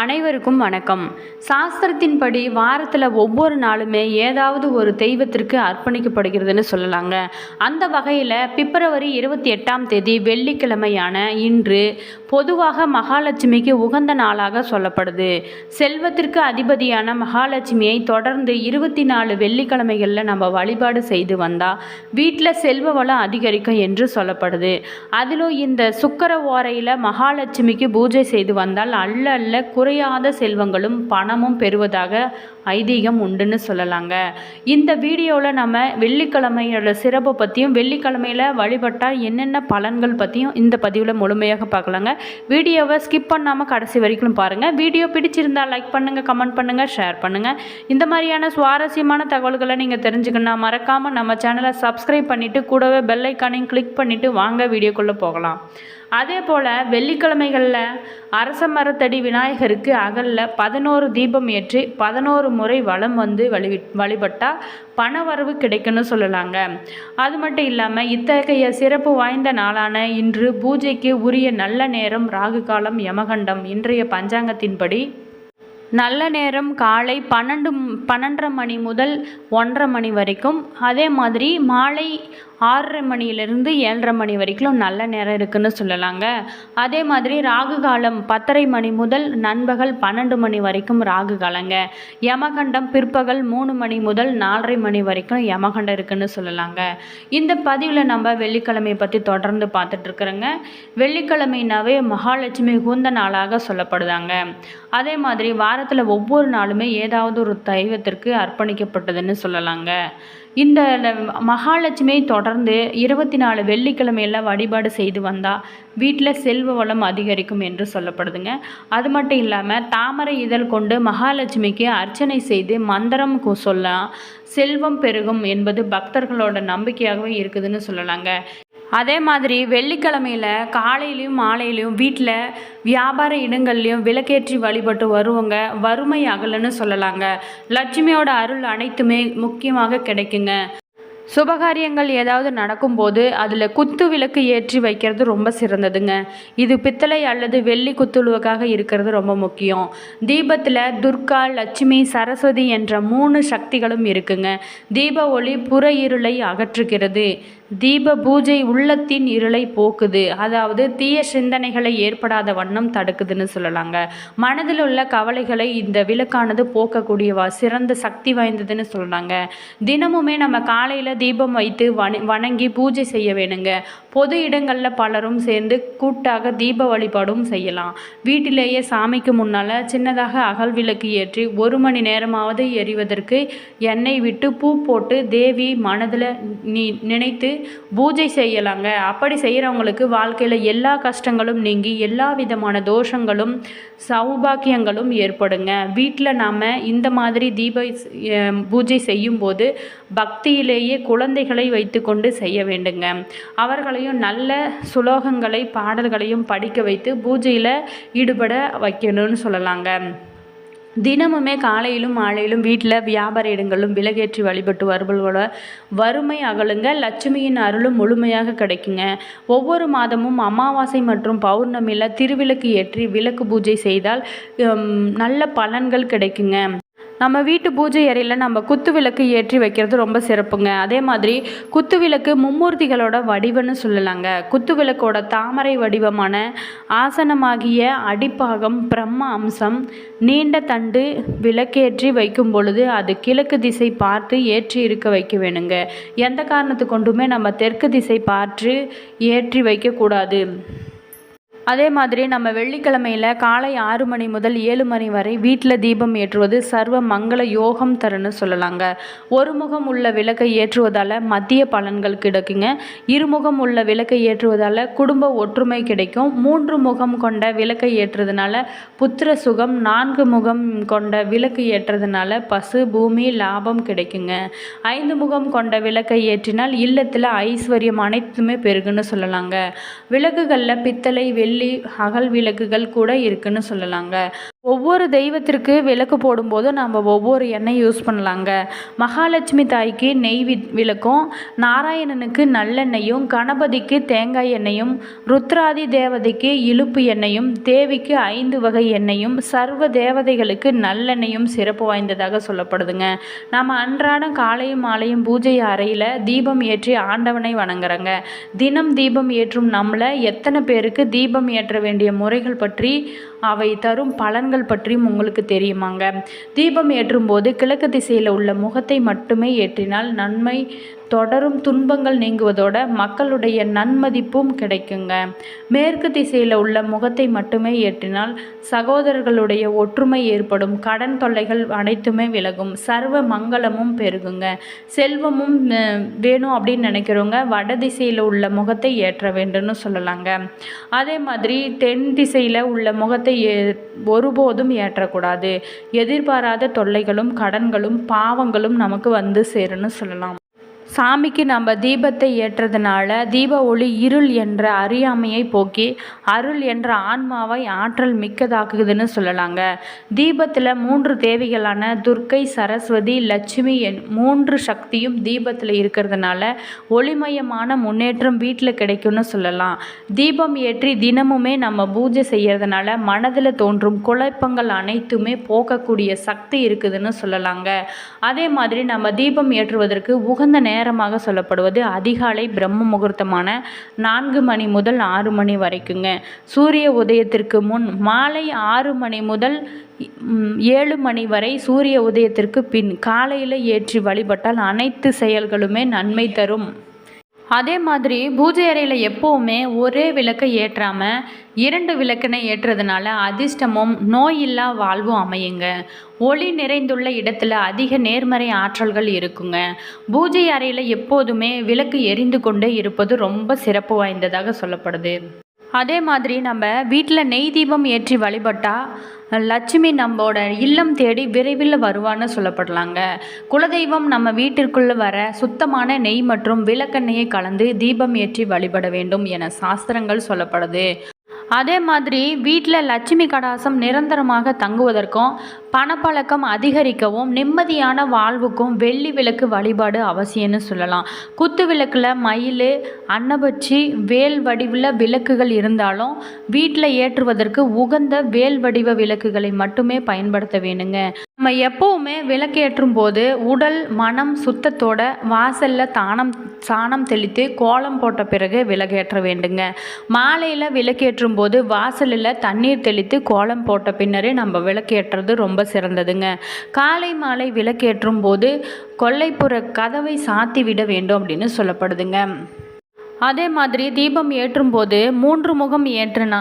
அனைவருக்கும் வணக்கம். சாஸ்திரத்தின்படி வாரத்தில் ஒவ்வொரு நாளுமே ஏதாவது ஒரு தெய்வத்திற்கு அர்ப்பணிக்கப்படுகிறதுன்னு சொல்லலாங்க. அந்த வகையில் பிப்ரவரி இருபத்தி எட்டாம் தேதி வெள்ளிக்கிழமையான இன்று பொதுவாக மகாலட்சுமிக்கு உகந்த நாளாக சொல்லப்படுது. செல்வத்திற்கு அதிபதியான மகாலட்சுமியை தொடர்ந்து இருபத்தி நாலு வெள்ளிக்கிழமைகளில் நம்ம வழிபாடு செய்து வந்தால் வீட்டில் செல்வ வளம் அதிகரிக்கும் என்று சொல்லப்படுது. அதிலும் இந்த சுக்கர ஓரையில் மகாலட்சுமிக்கு பூஜை செய்து வந்தால் அல்ல அல்ல குறையாத செல்வங்களும் பணமும் பெறுவதாக ஐதீகம் உண்டுன்னு சொல்லலாங்க. இந்த வீடியோவில் நம்ம வெள்ளிக்கிழமையோட சிறப்பை பற்றியும் வெள்ளிக்கிழமையில் வழிபட்டால் என்னென்ன பலன்கள் பற்றியும் இந்த பதிவில் முழுமையாக பார்க்கலாங்க. வீடியோவை ஸ்கிப் பண்ணாமல் கடைசி வரைக்கும் பாருங்கள் வீடியோ பிடிச்சிருந்தால் லைக் பண்ணுங்கள் கமெண்ட் பண்ணுங்கள் ஷேர் பண்ணுங்கள் இந்த மாதிரியான சுவாரஸ்யமான தகவல்களை நீங்கள் தெரிஞ்சுக்கணும் மறக்காமல் நம்ம சேனலை சப்ஸ்கிரைப் பண்ணிவிட்டு கூடவே பெல் ஐக்கானையும் கிளிக் பண்ணிவிட்டு வாங்க வீடியோக்குள்ளே போகலாம். அதே போல் வெள்ளிக்கிழமைகளில் அரச மரத்தடி விநாயகருக்கு அகலில் பதினோரு தீபம் ஏற்றி பதினோரு முறை வளம் வந்து வழி வழிபட்டால் பணவரவு கிடைக்கும்னு சொல்லலாங்க. அது மட்டும் இல்லாமல் இத்தகைய சிறப்பு வாய்ந்த நாளான இன்று பூஜைக்கு உரிய நல்ல நேரம் ராகு காலம் யமகண்டம் இன்றைய பஞ்சாங்கத்தின்படி. நல்ல நேரம் காலை பன்னெண்டு பன்னெண்டரை மணி முதல் ஒன்றரை மணி வரைக்கும். அதே மாதிரி மாலை ஆறரை மணியிலிருந்து ஏழரை மணி வரைக்கும் நல்ல நேரம் இருக்குன்னு சொல்லலாங்க. அதே மாதிரி ராகு காலம் பத்தரை மணி முதல் நண்பகல் பன்னெண்டு மணி வரைக்கும் ராகு காலங்க. யமகண்டம் பிற்பகல் மூணு மணி முதல் நாலரை மணி வரைக்கும் யமகண்டம் இருக்குன்னு சொல்லலாங்க. இந்த பதிவில் நம்ம வெள்ளிக்கிழமையை பற்றி தொடர்ந்து பார்த்துட்டு இருக்கிறோங்க. வெள்ளிக்கிழமைனாவே மகாலட்சுமி உகந்த நாளாக சொல்லப்படுதாங்க. அதே மாதிரி வாரத்தில் ஒவ்வொரு நாளுமே ஏதாவது ஒரு தெய்வத்திற்கு அர்ப்பணிக்கப்பட்டதுன்னு சொல்லலாங்க. இந்த மகாலட்சுமியை தொடர்ந்து இருபத்தி நாலு வெள்ளிக்கிழமையெல்லாம் வழிபாடு செய்து வந்தால் வீட்டில் செல்வ வளம் அதிகரிக்கும் என்று சொல்லப்படுதுங்க. அது மட்டும் இல்லாமல் தாமரை இதழ் கொண்டு மகாலட்சுமிக்கு அர்ச்சனை செய்து மந்திரம் சொல்லலாம் செல்வம் பெருகும் என்பது பக்தர்களோட நம்பிக்கையாகவே இருக்குதுன்னு சொல்லலாங்க. அதே மாதிரி வெள்ளிக்கிழமையில் காலையிலையும் மாலையிலையும் வீட்டில் வியாபார இடங்கள்லையும் விளக்கேற்றி வழிபட்டு வருவங்க. வறுமை அகலன்னு சொல்லலாங்க. லட்சுமியோட அருள் அனைத்துமே முக்கியமாக கிடைக்குங்க. சுபகாரியங்கள் ஏதாவது நடக்கும்போது அதில் குத்து விளக்கு ஏற்றி வைக்கிறது ரொம்ப சிறந்ததுங்க. இது பித்தளை அல்லது வெள்ளி குத்துழுவுக்காக இருக்கிறது ரொம்ப முக்கியம். தீபத்தில் துர்கா லட்சுமி சரஸ்வதி என்ற மூணு சக்திகளும் இருக்குங்க. தீப ஒளி புற இருளை அகற்றுகிறது. தீப பூஜை உள்ளத்தின் இருளை போக்குது. அதாவது தீய சிந்தனைகளை ஏற்படாத வண்ணம் தடுக்குதுன்னு சொல்லலாங்க. மனதில் உள்ள கவலைகளை இந்த விளக்கானது போக்கக்கூடியவா சிறந்த சக்தி வாய்ந்ததுன்னு சொல்லலாங்க. தினமுமே நம்ம காலையில் தீபம் வைத்து வண வணங்கி பூஜை செய்ய வேணுங்க. பொது இடங்களில் பலரும் சேர்ந்து கூட்டாக தீப வழிபாடும் செய்யலாம். வீட்டிலேயே சாமிக்கு முன்னால் சின்னதாக அகல் விளக்கு ஏற்றி ஒரு மணி நேரமாவது எரிவதற்கு எண்ணெய் விட்டு பூ போட்டு தேவி மனதில் நீ நினைத்து பூஜை செய்யலாங்க. அப்படி செய்கிறவங்களுக்கு வாழ்க்கையில் எல்லா கஷ்டங்களும் நீங்கி எல்லா விதமான தோஷங்களும் சௌபாக்கியங்களும் ஏற்படுங்க. வீட்டில் நாம் இந்த மாதிரி தீப பூஜை செய்யும்போது பக்தியிலேயே குழந்தைகளை வைத்துக்கொண்டு செய்ய வேண்டுங்க. அவர்களையும் நல்ல சுலோகங்களை பாடல்களையும் படிக்க வைத்து பூஜையில் ஈடுபட வைக்கணும்னு சொல்லலாங்க. தினமுமே காலையிலும் மாலையிலும் வீட்டில் வியாபார இடங்களும் விலகேற்றி வழிபட்டு வருபவர்களோட வறுமை அகலுங்க. லட்சுமியின் அருளும் முழுமையாக கிடைக்குங்க. ஒவ்வொரு மாதமும் அமாவாசை மற்றும் பௌர்ணமியில் திருவிளக்கு ஏற்றி விளக்கு பூஜை செய்தால் நல்ல பலன்கள் கிடைக்குங்க. நம்ம வீட்டு பூஜை அறையில் நம்ம குத்து விளக்கு ஏற்றி வைக்கிறது ரொம்ப சிறப்புங்க. அதே மாதிரி குத்து விளக்கு மும்மூர்த்திகளோட வடிவம்னு சொல்லலாங்க. குத்து விளக்கோட தாமரை வடிவமான ஆசனமாகிய அடிப்பாகம் பிரம்ம அம்சம் நீண்ட தண்டு விளக்கேற்றி வைக்கும் பொழுது அது கிழக்கு திசை பார்த்து ஏற்றி இருக்க வைக்க வேணுங்க. எந்த காரணத்து கொண்டுமே நம்ம தெற்கு திசை பார்த்து ஏற்றி வைக்கக்கூடாது. அதே மாதிரி நம்ம வெள்ளிக்கிழமையில் காலை ஆறு மணி முதல் ஏழு மணி வரை வீட்டில் தீபம் ஏற்றுவது சர்வ மங்கள யோகம் தருன்னு சொல்லலாங்க. ஒரு முகம் உள்ள விளக்கை ஏற்றுவதால் மத்திய பலன்கள் கிடைக்குங்க. இருமுகம் உள்ள விளக்கை ஏற்றுவதால் குடும்ப ஒற்றுமை கிடைக்கும். மூன்று முகம் கொண்ட விளக்கை ஏற்றுறதுனால புத்திர சுகம் நான்கு முகம் கொண்ட விளக்கு ஏற்றுறதுனால பசு பூமி லாபம் கிடைக்குங்க. ஐந்து முகம் கொண்ட விளக்கை ஏற்றினால் இல்லத்தில் ஐஸ்வர்யம் அனைத்துமே பெருகுன்னு சொல்லலாங்க. விளக்குகளில் பித்தளை வெள்ளி வெள்ளி அகல் விளக்குகள் கூட இருக்குன்னு சொல்லலாங்க. ஒவ்வொரு தெய்வத்திற்கு விளக்கு போடும்போது நம்ம ஒவ்வொரு எண்ணெய் யூஸ் பண்ணலாங்க. மகாலட்சுமி தாய்க்கு நெய் வி விளக்கும். நாராயணனுக்கு நல்லெண்ணெயும் கணபதிக்கு தேங்காய் எண்ணெயும் ருத்ராதி தேவதைக்கு இலுப்பு எண்ணெயும் தேவிக்கு ஐந்து வகை எண்ணெயும் சர்வ தேவதைகளுக்கு நல்லெண்ணெயும் சிறப்பு வாய்ந்ததாக சொல்லப்படுதுங்க. நம்ம அன்றாடம் காலையும் மாலையும் பூஜை அறையில் தீபம் ஏற்றி ஆண்டவனை வணங்குறோங்க. தினம் தீபம் ஏற்றும் நம்மளை எத்தனை பேருக்கு தீபம் ஏற்ற வேண்டிய முறைகள் பற்றி அவை தரும் பலன்கள் பற்றியும் உங்களுக்கு தெரியுமாங்க. தீபம் ஏற்றும் போது கிழக்கு திசையில் உள்ள முகத்தை மட்டுமே ஏற்றினால் நன்மை தொடரும் துன்பங்கள் நீங்குவதோட மக்களுடைய நன்மதிப்பும் கிடைக்குங்க. மேற்கு திசையில் உள்ள முகத்தை மட்டுமே ஏற்றினால் சகோதரர்களுடைய ஒற்றுமை ஏற்படும். கடன் தொல்லைகள் அனைத்துமே விலகும். சர்வ மங்களமும் பெருகுங்க. செல்வமும் வேணும் அப்படின்னு நினைக்கிறவங்க வட திசையில் உள்ள முகத்தை ஏற்ற வேண்டும்னு சொல்லலாங்க. அதே மாதிரி தென் திசையில் உள்ள முகத்தை ஏ- ஒருபோதும் ஏற்றக்கூடாது. எதிர்பாராத தொல்லைகளும் கடன்களும் பாவங்களும் நமக்கு வந்து சேரும்னு சொல்லலாம். சாமிக்கு நம்ம தீபத்தை ஏற்றதுனால தீப ஒளி இருள் என்ற அறியாமையை போக்கி அருள் என்ற ஆன்மாவை ஆற்றல் மிக்கதாக்குதுன்னு சொல்லலாங்க. தீபத்தில் மூன்று தேவிகளான துர்க்கை சரஸ்வதி லட்சுமி என் மூன்று சக்தியும் தீபத்தில் இருக்கிறதுனால ஒளிமயமான முன்னேற்றம் வீட்டில் கிடைக்கும்னு சொல்லலாம். தீபம் ஏற்றி தினமுமே நம்ம பூஜை செய்யறதுனால மனதில் தோன்றும் குழப்பங்கள் அனைத்துமே போக்கக்கூடிய சக்தி இருக்குதுன்னு சொல்லலாங்க. அதே மாதிரி நம்ம தீபம் ஏற்றுவதற்கு உகந்த நேரமாக சொல்லப்படுவது அதிகாலை பிரம்ம முகூர்த்தமான நான்கு மணி முதல் ஆறு மணி வரைக்குங்க. சூரிய உதயத்திற்கு முன் மாலை ஆறு மணி முதல் ஏழு மணி வரை சூரிய உதயத்திற்கு பின் காலையில் ஏற்றி வழிபட்டால் அனைத்து செயல்களுமே நன்மை தரும். அதே மாதிரி பூஜை அறையில் எப்போவுமே ஒரே விளக்கை ஏற்றாமல் இரண்டு விளக்கினை ஏற்றுறதுனால அதிர்ஷ்டமும் நோயில்லா வாழ்வும் அமையுங்க. ஒளி நிறைந்துள்ள இடத்துல அதிக நேர்மறை ஆற்றல்கள் இருக்குங்க. பூஜை அறையில் எப்போதுமே விளக்கு எரிந்து கொண்டே இருப்பது ரொம்ப சிறப்பு வாய்ந்ததாக சொல்லப்படுது. அதே மாதிரி நம்ம வீட்டில் நெய் தீபம் ஏற்றி வழிபட்டால் லட்சுமி நம்மளோட இல்லம் தேடி விரைவில் வருவான்னு சொல்லப்படலாங்க. குலதெய்வம் நம்ம வீட்டிற்குள்ளே வர சுத்தமான நெய் மற்றும் விளக்கெண்ணெயை கலந்து தீபம் ஏற்றி வழிபட வேண்டும் என சாஸ்திரங்கள் சொல்லப்படுது. அதே மாதிரி வீட்டில் லட்சுமி கடாசம் நிரந்தரமாக தங்குவதற்கும் பணப்பழக்கம் அதிகரிக்கவும் நிம்மதியான வாழ்வுக்கும் வெள்ளி விளக்கு வழிபாடு அவசியம்னு சொல்லலாம். குத்து விளக்கில் மயில் அன்னபட்சி வேல் வடிவில் விளக்குகள் இருந்தாலும் வீட்டில் ஏற்றுவதற்கு உகந்த வேல் வடிவ விளக்குகளை மட்டுமே பயன்படுத்த வேணுங்க. நம்ம எப்போவுமே விளக்கேற்றும் போது உடல் மனம் சுத்தத்தோட வாசலில் தானம் சாணம் தெளித்து கோலம் போட்ட பிறகு விளக்கேற்ற வேண்டுங்க. மாலையில் விளக்கேற்றும் போது வாசலில் தண்ணீர் தெளித்து கோலம் போட்ட பின்னரே நம்ம விளக்கேற்றது ரொம்ப சிறந்ததுங்க. காலை மாலை விளக்கேற்றும் போது கொல்லைப்புற கதவை சாத்தி விட வேண்டும் அப்படின்னு சொல்லப்படுதுங்க. அதே மாதிரி தீபம் ஏற்றும் போது மூன்று முகம் ஏற்றுனா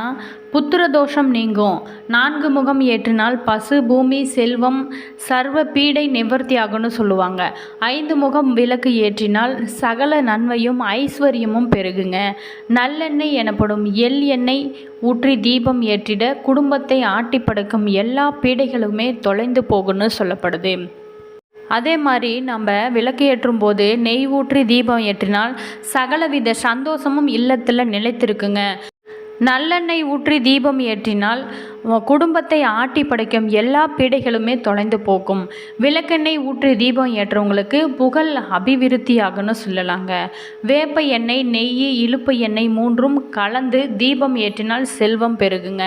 புத்திர தோஷம் நீங்கும். நான்கு முகம் ஏற்றினால் பசு பூமி செல்வம் சர்வ பீடை நிவர்த்தியாகும்னு சொல்லுவாங்க. ஐந்து முகம் விளக்கு ஏற்றினால் சகல நன்மையும் ஐஸ்வர்யமும் பெருகுங்க. நல்லெண்ணெய் எனப்படும் எள் எண்ணெய் ஊற்றி தீபம் ஏற்றிட குடும்பத்தை ஆட்டி எல்லா பீடைகளுமே தொலைந்து போகும்னு சொல்லப்படுது. அதே மாதிரி நம்ம விளக்கு ஏற்றும் போது நெய் ஊற்றி தீபம் ஏற்றினால் சகலவித சந்தோஷமும் இல்லத்தில் நிலைத்திருக்குங்க. நல்லெண்ணெய் ஊற்றி தீபம் ஏற்றினால் குடும்பத்தை ஆட்டி படைக்கும் எல்லா பீடைகளுமே தொலைந்து போகும். விளக்கெண்ணெய் ஊற்றி தீபம் ஏற்றவங்களுக்கு புகழ் அபிவிருத்தியாகனு சொல்லலாங்க. வேப்ப எண்ணெய் நெய் இழுப்பு எண்ணெய் மூன்றும் கலந்து தீபம் ஏற்றினால் செல்வம் பெருகுங்க.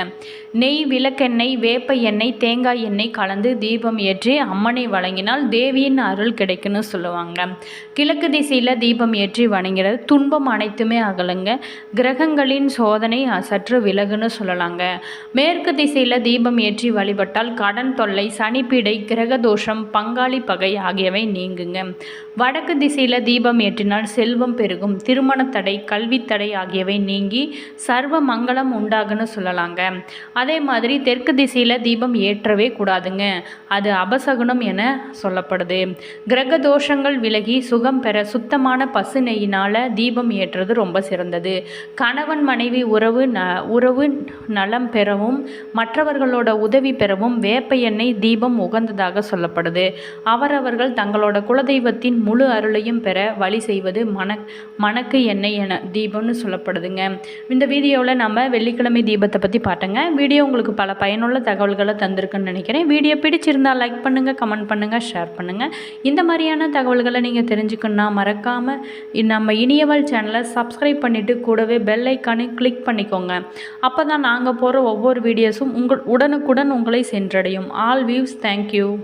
நெய் விளக்கெண்ணெய் வேப்ப எண்ணெய் தேங்காய் எண்ணெய் கலந்து தீபம் ஏற்றி அம்மனை வழங்கினால் தேவியின் அருள் கிடைக்கும்னு சொல்லுவாங்க. கிழக்கு திசையில் தீபம் ஏற்றி வணங்கிறது துன்பம் அனைத்துமே அகலுங்க. கிரகங்களின் சோதனை சற்று விலகுன்னு சொல்லலாங்க. மேற்கு திசையில் தீபம் ஏற்றி வழிபட்டால் கடன் தொல்லை சனிப்பீடை கிரகதோஷம் பங்காளி பகை ஆகியவை நீங்குங்க. வடக்கு திசையில் தீபம் ஏற்றினால் செல்வம் பெருகும். திருமண தடை கல்வி தடை ஆகியவை நீங்கி சர்வ மங்களம் உண்டாகுன்னு சொல்லலாங்க. அதே மாதிரி தெற்கு திசையில் தீபம் ஏற்றவே கூடாதுங்க. அது அபசகுனம் என சொல்லப்படுது. கிரக தோஷங்கள் விலகி சுகம் பெற சுத்தமான பசு நெய்யினால் தீபம் ஏற்றுறது ரொம்ப சிறந்தது. கணவன் மனைவி உறவு ந உறவு நலம் பெறவும் மற்றவர்களோட உதவி பெறவும் வேப்ப எண்ணெய் தீபம் உகந்ததாக சொல்லப்படுது. அவரவர்கள் தங்களோட குலதெய்வத்தின் முழு அருளையும் பெற வழி செய்வது மண மணக்கு எண்ணெய் என தீபம்னு சொல்லப்படுதுங்க. இந்த வீடியோவில் நம்ம வெள்ளிக்கிழமை தீபத்தை பற்றி பார்த்தங்க வீடியோ உங்களுக்கு பல பயனுள்ள தகவல்களை தந்திருக்குன்னு நினைக்கிறேன். வீடியோ பிடிச்சிருந்தால் லைக் பண்ணுங்கள் கமெண்ட் பண்ணுங்கள் ஷேர் பண்ணுங்கள் இந்த மாதிரியான தகவல்களை நீங்கள் தெரிஞ்சுக்கணுன்னா மறக்காமல் நம்ம இனியவள் சேனலை சப்ஸ்கிரைப் பண்ணிவிட்டு கூடவே பெல் ஐக்கானு கிளிக் பண்ணிக்கோங்க. அப்போ தான் நாங்கள் போகிற ஒவ்வொரு வீடியோஸும் உங்கள் உடனுக்குடன் உங்களை சென்றடையும். All views thank you